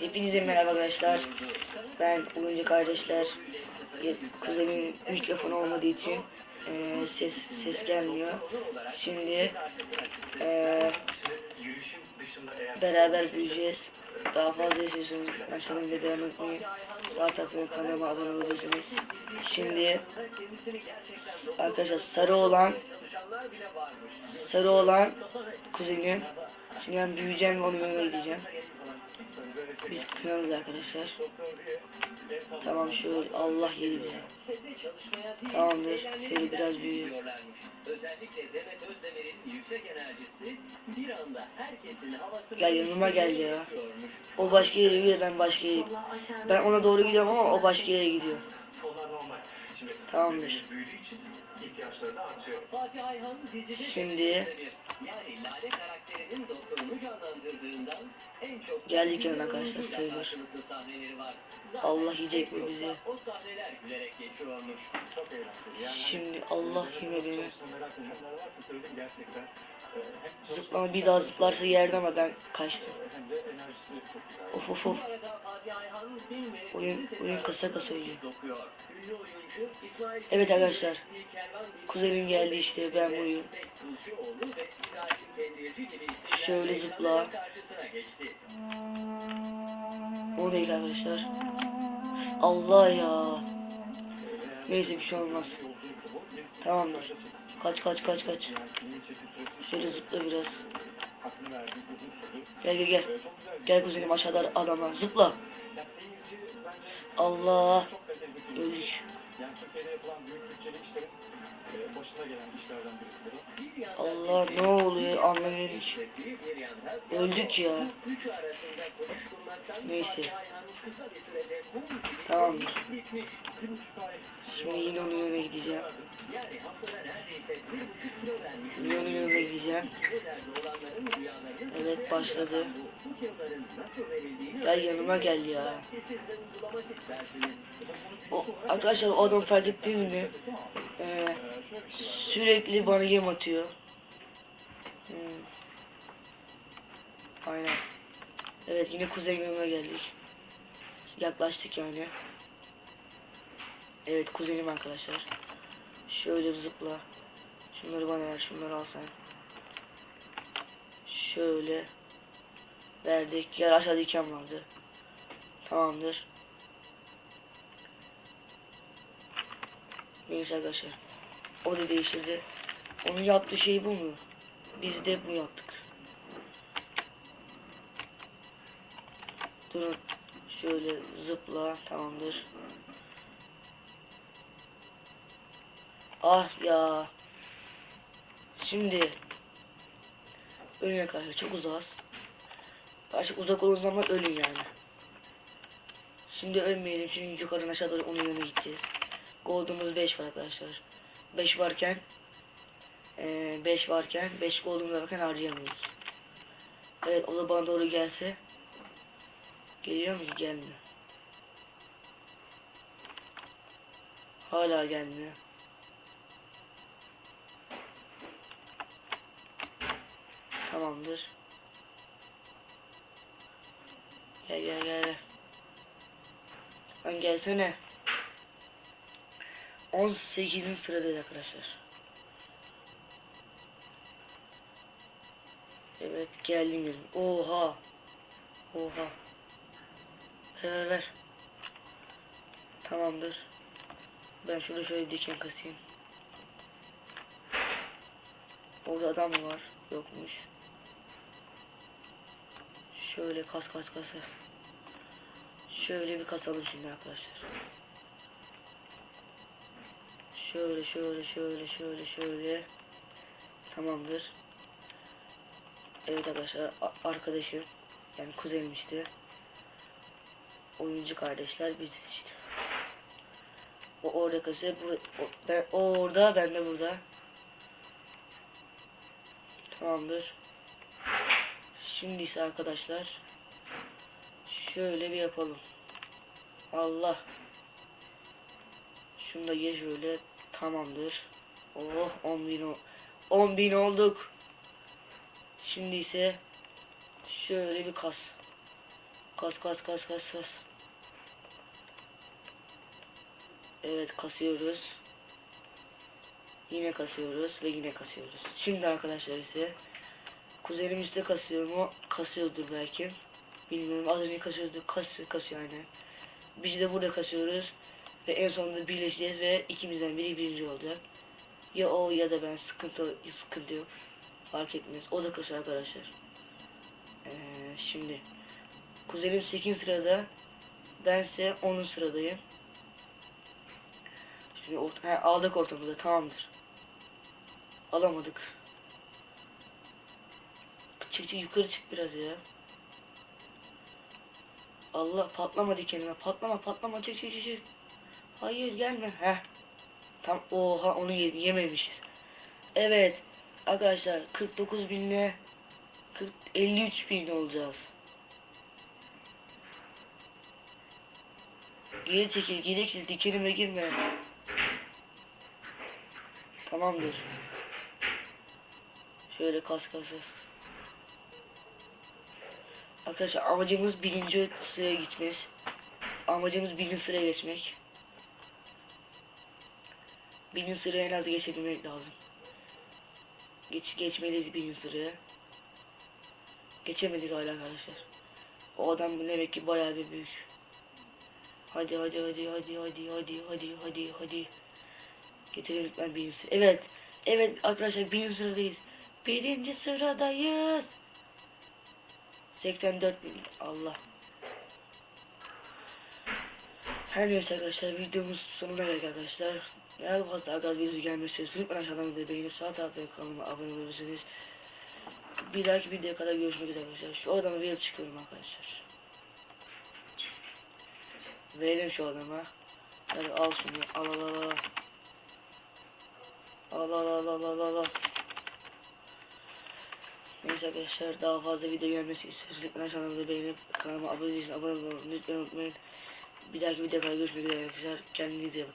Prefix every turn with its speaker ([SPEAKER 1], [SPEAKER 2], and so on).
[SPEAKER 1] Hepinize merhaba arkadaşlar. Ben oyuncu kardeşler. Kuzenin mikrofonu olmadığı için e, ses ses gelmiyor. Şimdi e, beraber büyüyeceğiz. Daha fazla istiyorsanız aşağıdan videoyu beğenmeyi unutmayın. Sağ tarafına kanalıma abone olabilirsiniz. Şimdi arkadaşlar sarı olan sarı olan kuzenim. Şimdi ben büyüyeceğim ve onun yanına gideceğim. Biz kınarız arkadaşlar. Tamam şöyle Allah yedi bizi. Tamamdır. Şöyle biraz büyüyor. Gel yanıma gel ya. O başka yere gidiyor ben başka yere. Ben ona doğru gidiyorum ama o başka yere gidiyor. Tamamdır. Şimdi- Geldik yanına
[SPEAKER 2] var. Zaten
[SPEAKER 1] Allah yiyecek mi bizi? Şimdi Allah yine beni. Zıplama bir daha zıplarsa yerde ama ben kaçtım. Of of of.
[SPEAKER 2] Bu
[SPEAKER 1] Oyun- oyun kasa kasa oynuyor. Evet arkadaşlar. Kuzenim geldi işte ben
[SPEAKER 2] gibi isimler
[SPEAKER 1] Şöyle zıpla. O değil arkadaşlar. Allah ya. Neyse bir şey olmaz. Tamamdır. Kaç kaç kaç kaç. Şöyle zıpla biraz. Gel gel gel. Gel kuzenim aşağıda adamlar. Zıpla. Allah. Öldük.
[SPEAKER 3] Başına gelen işlerden birisidir.
[SPEAKER 1] Allah ne oluyor anlamıyorum Öldük ya. Neyse. Tamamdır. Şimdi yine onun gideceğim. Yine onun gideceğim. Evet başladı. Gel yanıma gel ya. O, arkadaşlar o adam fark ettiniz mi? Ee, sürekli bana yem atıyor. Hmm. Aynen. Evet yine kuzey yanına geldik. Yaklaştık yani. Evet kuzenim arkadaşlar. Şöyle bir zıpla. Şunları bana ver, şunları al sen. Şöyle. Verdik. Yer aşağıda diken vardı. Tamamdır. Neyse arkadaşlar. O da değiştirdi. Onun yaptığı şey bu mu? Biz de bu yaptık. Durun. Şöyle zıpla. Tamamdır. Ah ya. Şimdi ölün arkadaşlar çok uzağız. Artık uzak olduğunuz zaman ölün yani. Şimdi ölmeyelim çünkü yukarıdan aşağı doğru onun yanına gideceğiz. Gold'umuz 5 var arkadaşlar. 5 varken 5 varken 5 gold'umuz varken harcayamıyoruz. Evet o da bana doğru gelse Geliyor mu gelmiyor. Hala gelmiyor. Tamamdır. Gel gel gel. Lan gelsene. 18. sıradayız arkadaşlar. Evet geldim geldim. Oha. Oha. Ver ver ver. Tamamdır. Ben şurada şöyle bir diken kasayım. Orada adam mı var? Yokmuş. Şöyle kas kas kas. Şöyle bir kasalım şimdi arkadaşlar. Şöyle şöyle şöyle şöyle şöyle. Tamamdır. Evet arkadaşlar arkadaşım yani kuzenim işte. Oyuncu kardeşler biz işte. O orada kasıyor. Bu, o, ben, o orada ben de burada. Tamamdır. Şimdi ise arkadaşlar şöyle bir yapalım. Allah. Şunu da ye şöyle. Tamamdır. Oh 10 bin, o- 10 bin olduk. Şimdi ise şöyle bir kas. Kas kas kas kas kas. Evet kasıyoruz. Yine kasıyoruz ve yine kasıyoruz. Şimdi arkadaşlar ise kuzenim üstte kasıyor mu? Kasıyordur belki. Bilmiyorum az önce kasıyordu. Kasıyor kasıyor yani. Biz de burada kasıyoruz. Ve en sonunda birleşeceğiz ve ikimizden biri birinci olacak. Ya o ya da ben sıkıntı sıkıntı yok. Fark etmez. O da kasıyor arkadaşlar. Ee, şimdi kuzenim 8 sırada. Bense 10. sıradayım. Şimdi orta, he, aldık ortamıza tamamdır. Alamadık. Çık yukarı çık biraz ya. Allah patlama dikenime patlama patlama çık çık çık. Hayır gelme. Heh. Tam oha onu ye- yememişiz. Evet arkadaşlar 49 binle 40, 53 bin olacağız. Geri çekil gereksiz dikenime girme. Tamamdır. Şöyle kas kas kas. Arkadaşlar amacımız birinci sıraya gitmek. Amacımız birinci sıraya geçmek. Birinci sıraya en az geçebilmek lazım. Geç, geçmeliyiz birinci sıraya. Geçemedik hala arkadaşlar. O adam demek ki bayağı bir büyük. Hadi hadi hadi hadi hadi hadi hadi hadi hadi. Getirelim lütfen birinci sıra. Evet. Evet arkadaşlar birinci sıradayız. Birinci sıradayız. 84 bin. Allah. Her neyse arkadaşlar videomuz sonuna geldik arkadaşlar. Eğer bu fazla agaz videosu gelmezse lütfen aşağıdan videoyu beğenip sağ taraftan kanalıma abone olabilirsiniz. Bir dahaki videoya kadar görüşmek üzere arkadaşlar. Şu adama verip çıkıyorum arkadaşlar. Verelim şu adama. Hadi al şunu. Al al al. Al al al al al al al. Neyse arkadaşlar daha fazla video gelmesi aşağıdan videoyu beğenip kanalıma abone değilseniz abone olmayı unutmayın. Bir dahaki videoda görüşmek üzere arkadaşlar. Kendinize iyi bakın.